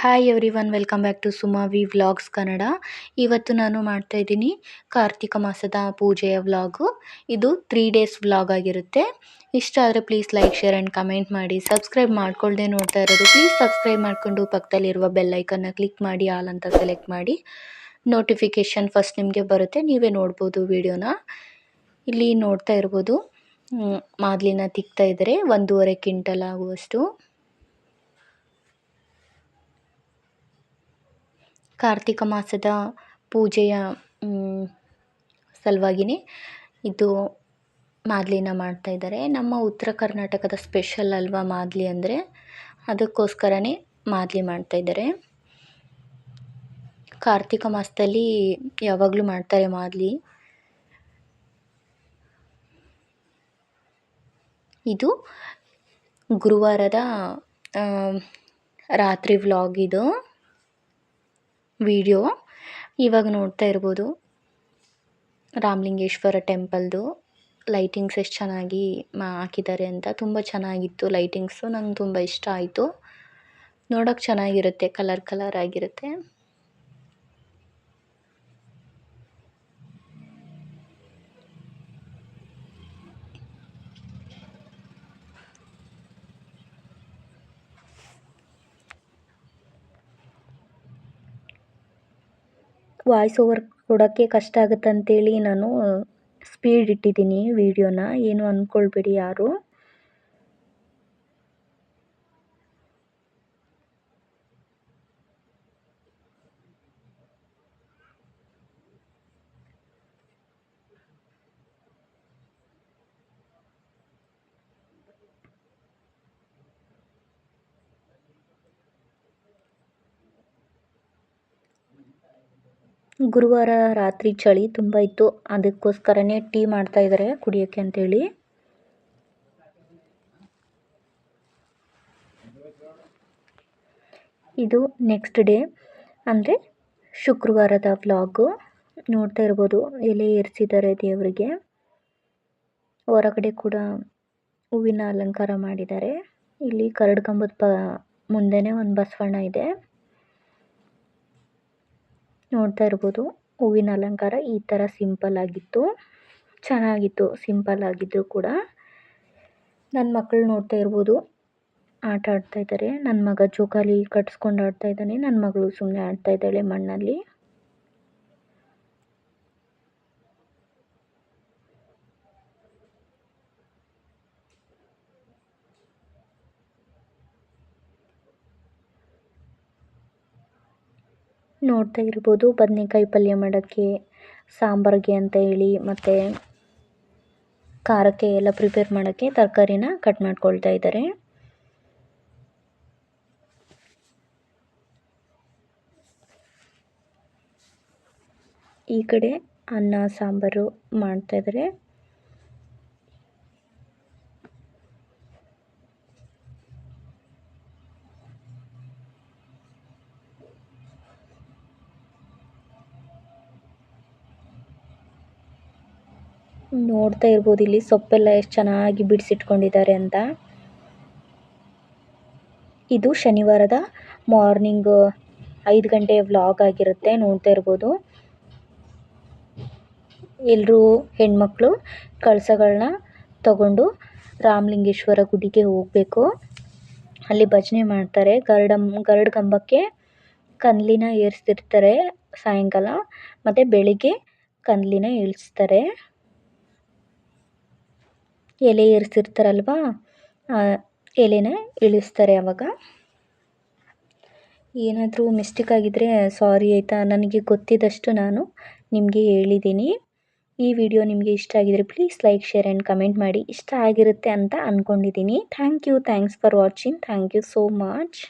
Hi everyone welcome back to Suma V vlogs Kannada ಇವತ್ತು ನಾನು ಮಾಡ್ತಾ ಇದ್ದೀನಿ ಕಾರ್ತಿಕ ಮಾಸದ ಪೂಜೆಯ ವ್ಲಾಗು. ಇದು ತ್ರೀ ಡೇಸ್ ವ್ಲಾಗ್ ಆಗಿರುತ್ತೆ. ಇಷ್ಟ ಆದರೆ please like share and comment ಮಾಡಿ. ಸಬ್ಸ್ಕ್ರೈಬ್ ಮಾಡ್ಕೊಳ್ಳದೆ ನೋಡ್ತಾ ಇರೋದು. ಪ್ಲೀಸ್ ಸಬ್ಸ್ಕ್ರೈಬ್ ಮಾಡಿಕೊಂಡು ಪಕ್ಕದಲ್ಲಿರುವ ಬೆಲ್ಲೈಕನ್ನ ಕ್ಲಿಕ್ ಮಾಡಿ ಆಲ್ ಅಂತ ಸೆಲೆಕ್ಟ್ ಮಾಡಿ. ನೋಟಿಫಿಕೇಷನ್ ಫಸ್ಟ್ ನಿಮಗೆ ಬರುತ್ತೆ. ನೀವೇ ನೋಡ್ಬೋದು ವಿಡಿಯೋನ ಇಲ್ಲಿ ನೋಡ್ತಾ ಇರ್ಬೋದು. ಮಾದಲಿನ ತಿಕ್ತಾ ಇದ್ದರೆ. ಒಂದೂವರೆ ಕ್ವಿಂಟಲ್ ಆಗುವಷ್ಟು. ಕಾರ್ತಿಕ ಮಾಸದ ಪೂಜೆಯ ಸಲುವಾಗಿಯೇ ಇದು ಮಾದಲಿನ ಮಾಡ್ತಾಯಿದ್ದಾರೆ ನಮ್ಮ ಉತ್ತರ ಕರ್ನಾಟಕದ ಸ್ಪೆಷಲ್ ಅಲ್ವಾ ಮಾದಲಿ ಅಂದರೆ, ಅದಕ್ಕೋಸ್ಕರನೇ ಮಾದಲಿ ಮಾಡ್ತಾಯಿದ್ದಾರೆ ಕಾರ್ತಿಕ ಮಾಸದಲ್ಲಿ ಯಾವಾಗಲೂ ಮಾಡ್ತಾರೆ ಮಾದಲಿ. ಇದು ಗುರುವಾರದ ರಾತ್ರಿ ವ್ಲಾಗ್ ಇದು. ವಿಡಿಯೋ. ಇವಾಗ ನೋಡ್ತಾ ಇರ್ಬೋದು. ರಾಮಲಿಂಗೇಶ್ವರ ಟೆಂಪಲ್ದು ಲೈಟಿಂಗ್ಸ್ ಎಷ್ಟು ಚೆನ್ನಾಗಿ ಮಾ, ಹಾಕಿದ್ದಾರೆ ಅಂತ. ತುಂಬ ಚೆನ್ನಾಗಿತ್ತು ಲೈಟಿಂಗ್ಸು. ನಂಗೆ ತುಂಬ ಇಷ್ಟ ಆಯಿತು. ನೋಡೋಕ್ಕೆ ಚೆನ್ನಾಗಿರುತ್ತೆ, ಕಲರ್ ಕಲರ್ ಆಗಿರುತ್ತೆ. ವಾಯ್ಸ್ ಓವರ್ ಕೊಡೋಕ್ಕೆ ಕಷ್ಟ ಆಗುತ್ತೆ ಅಂತೇಳಿ ನಾನು ಸ್ಪೀಡ್ ಇಟ್ಟಿದ್ದೀನಿ ವೀಡಿಯೋನ ಏನು ಅಂದ್ಕೊಳ್ಬೇಡಿ ಯಾರು. ಗುರುವಾರ ರಾತ್ರಿ ಚಳಿ ತುಂಬ ಇತ್ತು. ಅದಕ್ಕೋಸ್ಕರನೇ ಟೀ ಮಾಡ್ತಾ ಇದ್ದಾರೆ ಕುಡಿಯೋಕ್ಕೆ ಅಂತೇಳಿ. ಇದು ನೆಕ್ಸ್ಟ್ ಡೇ ಅಂದರೆ ಶುಕ್ರವಾರದ ವ್ಲಾಗು ನೋಡ್ತಾ ಇರ್ಬೋದು. ಎಲೆ ಏರಿಸಿದ್ದಾರೆ ದೇವರಿಗೆ. ಹೊರಗಡೆ ಕೂಡ ಹೂವಿನ ಅಲಂಕಾರ ಮಾಡಿದ್ದಾರೆ. ಇಲ್ಲಿ ಕರಡು ಕಂಬದ ಪ ಮುಂದೆನೇ ಒಂದು ಬಸವಣ್ಣ ಇದೆ. ನೋಡ್ತಾ ಇರ್ಬೋದು. ಹೂವಿನ ಅಲಂಕಾರ ಈ ಥರ ಸಿಂಪಲ್ ಆಗಿತ್ತು. ಚೆನ್ನಾಗಿತ್ತು, ಸಿಂಪಲ್ ಆಗಿದ್ರು ಕೂಡ. ನನ್ನ ಮಕ್ಕಳು ನೋಡ್ತಾ ಇರ್ಬೋದು. ಆಟ ಆಡ್ತಾ ಇದ್ದಾರೆ ನನ್ನ ಮಗ ಜೋಕಾಲಿ ಕಟ್ಸ್ಕೊಂಡು ಆಡ್ತಾ ಇದ್ದಾನೆ ನನ್ನ ಮಗಳು ಸುಮ್ಮನೆ ಆಡ್ತಾ ಇದ್ದಾಳೆ ಮಣ್ಣಲ್ಲಿ. ನೋಡ್ತಾ ಇರ್ಬೋದು. ಬದನೆಕಾಯಿ ಪಲ್ಯ ಮಾಡೋಕ್ಕೆ, ಸಾಂಬಾರಿಗೆ ಅಂತ ಹೇಳಿ, ಮತ್ತು ಖಾರಕ್ಕೆ ಎಲ್ಲ ಪ್ರಿಪೇರ್ ಮಾಡೋಕ್ಕೆ ತರಕಾರಿನ ಕಟ್ ಮಾಡ್ಕೊಳ್ತಾ ಇದ್ದಾರೆ. ಈ ಕಡೆ ಅನ್ನ, ಸಾಂಬಾರು ಮಾಡ್ತಾಯಿದ್ದಾರೆ ನೋಡ್ತಾ ಇರ್ಬೋದು, ಇಲ್ಲಿ ಸೊಪ್ಪೆಲ್ಲ ಎಷ್ಟು ಚೆನ್ನಾಗಿ ಬಿಡಿಸಿಟ್ಕೊಂಡಿದ್ದಾರೆ ಅಂತ. ಇದು ಶನಿವಾರದ ಮಾರ್ನಿಂಗ್ ಐದು ಗಂಟೆ ವ್ಲಾಗ್ ಆಗಿರುತ್ತೆ, ನೋಡ್ತಾ ಇರ್ಬೋದು. ಎಲ್ಲರೂ ಹೆಣ್ಮಕ್ಳು ಕಳಸಗಳನ್ನ ತಗೊಂಡು ರಾಮಲಿಂಗೇಶ್ವರ ಗುಡಿಗೆ ಹೋಗಬೇಕು. ಅಲ್ಲಿ ಭಜನೆ ಮಾಡ್ತಾರೆ. ಗರಡಂ, ಗರುಡ ಕಂಬಕ್ಕೆ ಕಂದ್ಲಿನ ಏರಿಸ್ತಿರ್ತಾರೆ ಸಾಯಂಕಾಲ. ಮತ್ತು ಬೆಳಿಗ್ಗೆ ಕಂದ್ಲಿನ ಇಳಿಸ್ತಾರೆ ಎಲೆ ಏರಿಸಿರ್ತಾರಲ್ವ? ಎಲೆನ ಇಳಿಸ್ತಾರೆ ಅವಾಗ. ಏನಾದರೂ ಮಿಸ್ಟೇಕ್ ಆಗಿದ್ದರೆ ಸಾರಿ ಆಯಿತಾ? ನನಗೆ ಗೊತ್ತಿದ್ದಷ್ಟು ನಾನು ನಿಮಗೆ ಹೇಳಿದ್ದೀನಿ. ಈ ವಿಡಿಯೋ ನಿಮಗೆ ಇಷ್ಟ ಆಗಿದ್ರೆ please like share and comment ಮಾಡಿ. ಇಷ್ಟ ಆಗಿರುತ್ತೆ ಅಂತ ಅಂದ್ಕೊಂಡಿದ್ದೀನಿ thank you thanks for watching thank you so much